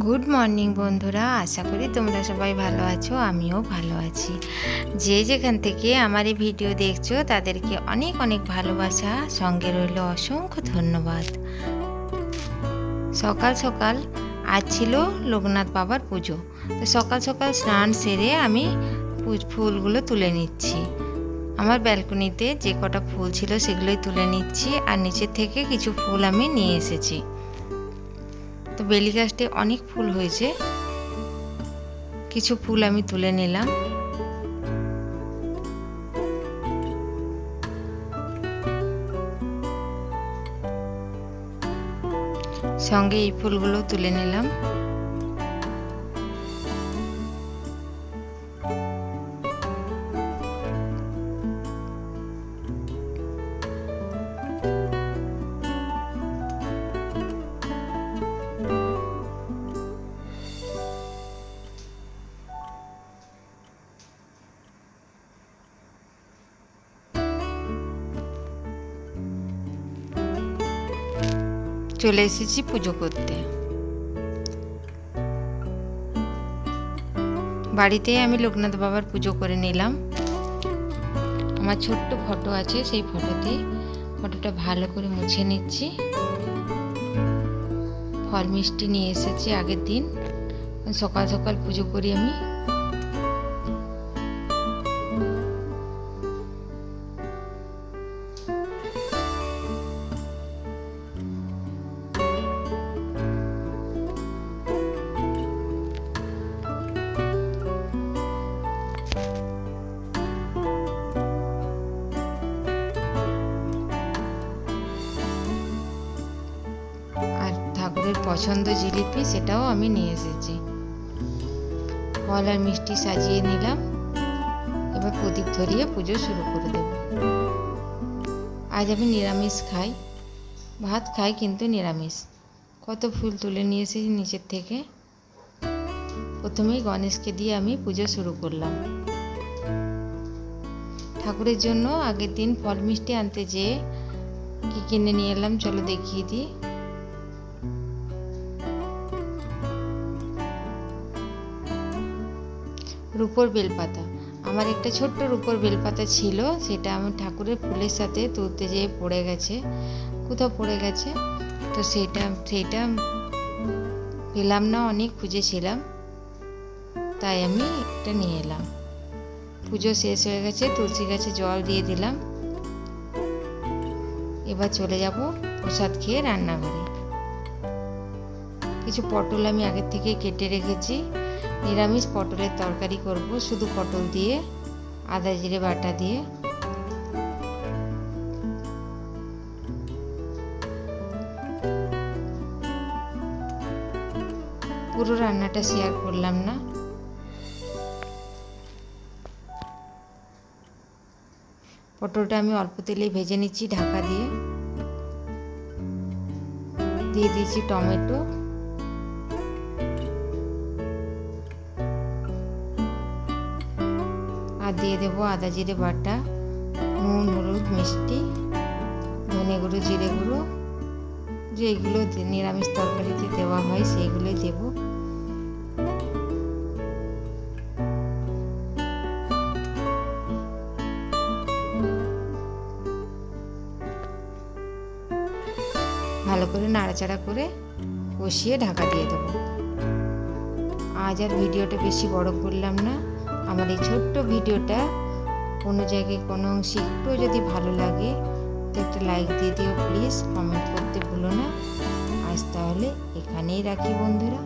Good morning বন্ধুরা। আশা করি তোমরা সবাই ভালো আছো, আমিও ভালো আছি। যে যেখান থেকে আমার এই ভিডিও দেখছ, তাদেরকে অনেক অনেক ভালোবাসা। সঙ্গে রইল অসংখ্য ধন্যবাদ। সকাল সকাল আজ ছিল লোকনাথ বাবার পুজো। তো সকাল সকাল স্নান সেরে আমি ফুলগুলো তুলে নিচ্ছি। আমার ব্যালকনিতে যে কটা ফুল ছিল, সেগুলোই তুলে নিচ্ছি। আর নিচের থেকে কিছু ফুল আমি নিয়ে এসেছি। তো বেলি গাছটি অনেক ফুল হয়েছে। কিছু ফুল আমি তুলে নিলাম। সঙ্গে এই ফুলগুলো তুলে নিলাম। চলে এসেছি পুজো করতে। বাড়িতে আমি লোকনাথ বাবার পুজো করে নিলাম। আমার ছোট্ট ফটো আছে, সেই ফটোতে ফটোটা ভালো করে মুছে নিচ্ছি। ফল মিষ্টি নিয়ে এসেছি আগের দিন। সকাল সকাল পুজো করি আমি। ঠাকুরের পছন্দ জিলিপি, সেটাও আমি নিয়ে এসেছি। ফল আর মিষ্টি সাজিয়ে নিলাম। এবার প্রদীপ ধরিয়ে পুজো শুরু করে দেব। আজ আমি নিরামিষ খাই। ভাত খাই কিন্তু নিরামিষ। কত ফুল তুলে নিয়ে এসেছি নিচের থেকে। প্রথমেই গণেশকে দিয়ে আমি পুজো শুরু করলাম। ঠাকুরের জন্য আগের দিন ফল মিষ্টি আনতে যেয়ে কি কিনে নিয়ে এলাম, চলো দেখিয়ে দিই। রূপোর বেলপাতা। আমার একটা ছোট্ট রূপোর বেলপাতা ছিল, সেটা আমার ঠাকুরের ফুলের সাথে তুলতে যেয়ে পড়ে গেছে। কোথাও পড়ে গেছে? তো সেটা সেইটা পেলাম না, অনেক খুঁজেছিলাম। তাই আমি এটা নিয়ে এলাম। পুজো শেষ হয়ে গেছে, তুলসী গাছে জল দিয়ে দিলাম। এবার চলে যাব প্রসাদ খেয়ে রান্নাঘরে। কিছু পটল আমি আগের থেকে কেটে রেখেছি। নিরামিষ পটলের তরকারি করব, শুধু পটল দিয়ে, আদা জিরে বাটা দিয়ে। পুরো রান্নাটা শেয়ার করলাম না। পটলটা আমি অল্প তেলেই ভেজে নিচ্ছি ঢাকা দিয়ে। দিয়ে দিয়েছি টমেটো। আর দিয়ে দেবো আদা জিরে বাটা, নুন, হলুদ, মিষ্টি, ধনে গুঁড়ো, জিরে গুঁড়ো। যেগুলো নিরামিষ তরকারিতে দেওয়া হয় সেইগুলোই দেবো। ভালো করে নাড়াচাড়া করে কষিয়ে ঢাকা দিয়ে দেবো। আজ আর ভিডিওটা বেশি বড় করলাম না। আমার এই ছোট্ট ভিডিওটা কোনো জায়গায় কোনো অংশে একটু যদি ভালো লাগে, তো একটা লাইক দিয়ে দিও প্লিজ কমেন্ট করতে ভুলো না। আজ তাহলে এখানেই রাখি বন্ধুরা।